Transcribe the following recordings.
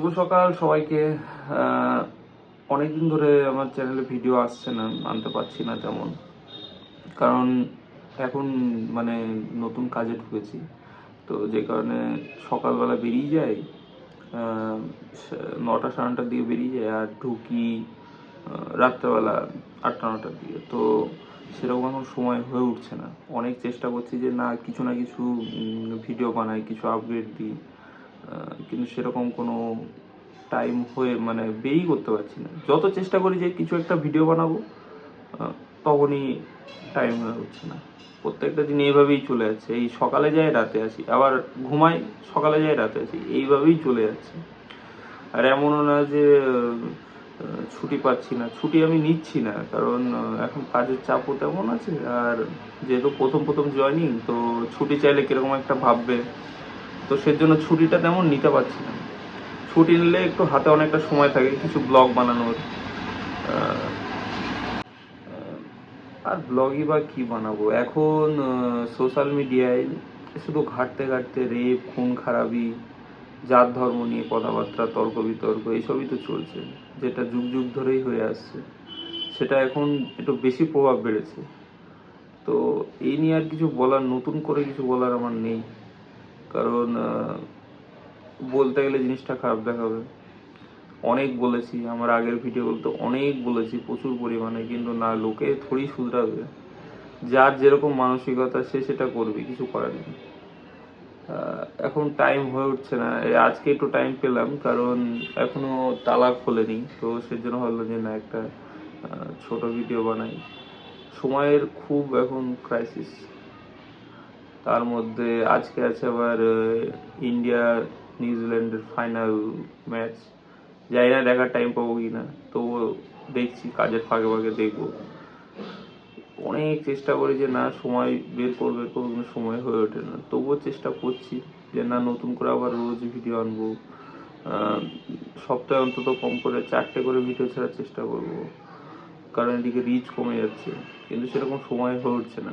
শুভ সকাল, সবাইকে। অনেকদিন ধরে আমার চ্যানেলে ভিডিও আসছে না, আনতে পারছি না তেমন। কারণ এখন মানে নতুন কাজে ঢুকেছি। তো যে কারণে সকালবেলা বেরিয়ে যাই নটা সাড়ে নটার দিকে বেরিয়ে যায় আর ঢুকি রাত্রেবেলা আটটা নটার দিকে তো সেরকম এখন সময় হয়ে উঠছে না। অনেক চেষ্টা করছি যে না কিছু না কিছু ভিডিও বানাই, কিছু আপডেট দিই। কিন্তু সেরকম কোনো টাইম হয়ে মানে বেরই করতে পারছি না। যত চেষ্টা করি যে কিছু একটা ভিডিও বানাবো তখনই টাইম হয়ে উঠছে না। প্রত্যেকটা দিন এইভাবেই চলে যাচ্ছে। এই সকালে যাই, রাতে আসি। আবার ঘুমাই, সকালে যাই, রাতে আসি। এইভাবেই চলে যাচ্ছে। আর এমনও না যে ছুটি পাচ্ছি না। ছুটি আমি নিচ্ছি না। কারণ এখন কাজের চাপও তেমন আছে। আর যেহেতু প্রথম প্রথম জয়নিং তো ছুটি চাইলে কীরকম একটা ভাববে? তো সেজন্য ছুটিটা তেমন নিতে পারছি না। ছুটি নিলে একটু হাতে অনেকটা সময় থাকে, কিছু ব্লগ বানানোর। আর ব্লগই বা কি বানাবো? এখন সোশ্যাল মিডিয়ায় শুধু ঘাটতে ঘাটতে রেপ খুন, খারাপি, জাত ধর্ম নিয়ে কথাবার্তা, তর্ক বিতর্ক, এইসবই তো চলছে। যেটা যুগ যুগ ধরেই হয়ে আসছে, সেটা এখন একটু বেশি প্রভাব বেড়েছে। তো এই নিয়ে আর কিছু বলার, নতুন করে কিছু বলার আমার নেই। কারণ বলতে গেলে জিনিসটা খারাপ দেখাবে। অনেক বলেছি, আমার আগের ভিডিওগুলোতে অনেক বলেছি, প্রচুর পরিমাণে, কিন্তু না, লোকে থোড়ি শুধরাবে। যার যেরকম মানসিকতা, সে সেটা করবে, কিছু করার নেই। এখন টাইম হয়ে উঠছে না। আজকে একটু টাইম পেলাম, কারণ এখনও তালা খোলেনি তো সেজন্য হলো যে না, একটা ছোট ভিডিও বানাই। সময়ের খুব এখন ক্রাইসিস তার মধ্যে আজকে আছে আবার ইন্ডিয়া নিউজিল্যান্ডের ফাইনাল ম্যাচ জানি না দেখার টাইম পাবো কি না তবুও দেখছি, কাজের ফাঁকে ফাঁকে দেখব। অনেক চেষ্টা করি যে না সময় বের করব কিন্তু সময় হয়ে ওঠে না। তবুও চেষ্টা করছি যে না নতুন করে আবার রোজ ভিডিও আনব। সপ্তাহে অন্তত কম করে চারটে করে ভিডিও ছাড়ার চেষ্টা করব। কারণ এদিকে রিচ কমে যাচ্ছে, কিন্তু সেরকম সময় হয়ে উঠছে না।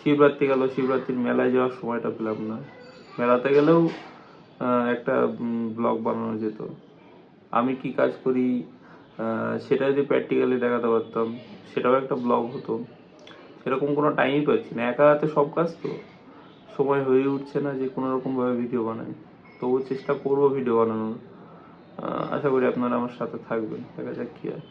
শিবরাত্রি গেল, শিবরাত্রির মেলায় যাওয়ার সময়টা পেলাম না। মেলাতে গেলেও একটা ব্লগ বানানো যেত। আমি কি কাজ করি সেটা যদি প্র্যাকটিক্যালি দেখাতে পারতাম, সেটাও একটা ব্লগ হতো। সেরকম কোনো টাইমই পাচ্ছি না। একা হাতে সব কাজ তো। সময় হয়ে উঠছে না যে কোনো রকমভাবে ভিডিও বানাই। তবুও চেষ্টা করব ভিডিও বানানোর। আশা করি আপনারা আমার সাথে থাকবেন। দেখা যাক কি হয়।